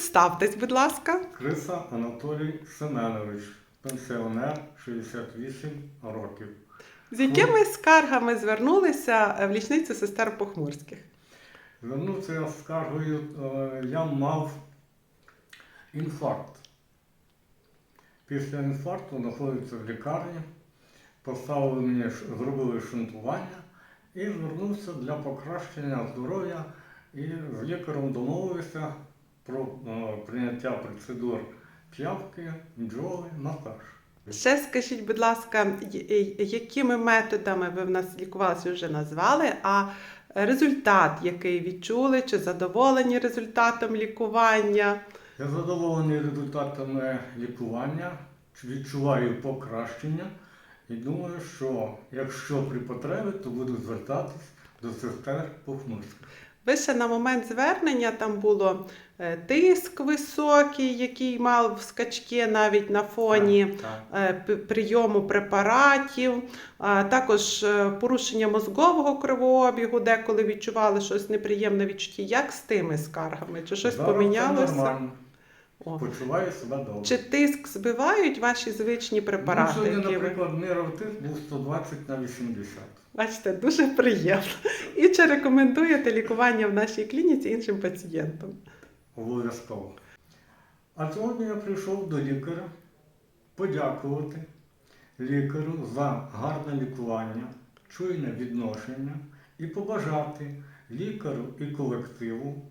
Представтесь, будь ласка. Криса Анатолій Семенович, пенсіонер 68 років. З якими скаргами звернулися е, в лічницю сестер Похмурських? Звернувся я з скаргою, е, я мав інфаркт. Після інфаркту знаходився в лікарні, поставили мені, зробили шунтування і звернувся для покращення здоров'я і з лікарем домовився про е, прийняття процедур п'явки, бджоли, масаж. Ще скажіть, будь ласка, якими методами ви в нас лікувалися, вже назвали, а результат, який відчули, чи задоволені результатом лікування? Я задоволений результатами лікування, відчуваю покращення і думаю, що якщо при потребі, то буду звертатись до сестер Похмурських. Ви ще на момент звернення там було е, тиск високий, який мав скачки навіть на фоні. Так, так. е, прийому препаратів, також е, порушення мозгового кровообігу, деколи відчували щось неприємне відчуття. Як з тими скаргами? Чи щось Зараз помінялося? Це нормально. О. Почуваю себе добре. Чи тиск збивають ваші звичні препарати? ну, сьогодні, які наприклад, мірав тиск був 120 на 80. Бачите, дуже приємно. І чи рекомендуєте лікування в нашій клініці іншим пацієнтам? Обов'язково. А сьогодні я прийшов до лікаря подякувати лікарю за гарне лікування, чуйне відношення і побажати лікарю і колективу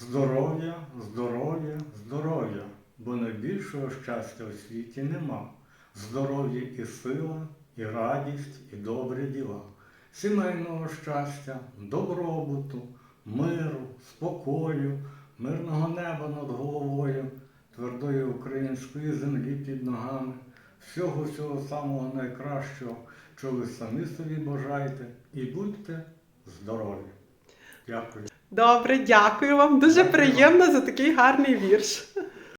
здоров'я, здоров'я, здоров'я, бо найбільшого щастя у світі нема. Здоров'я і сила, і радість, і добрі діла, сімейного щастя, добробуту, миру, спокою, мирного неба над головою, твердої української землі під ногами, всього всього самого найкращого, що ви самі собі бажаєте, і будьте здорові. Дякую. Добре, дякую вам. Дуже приємно за такий гарний вірш.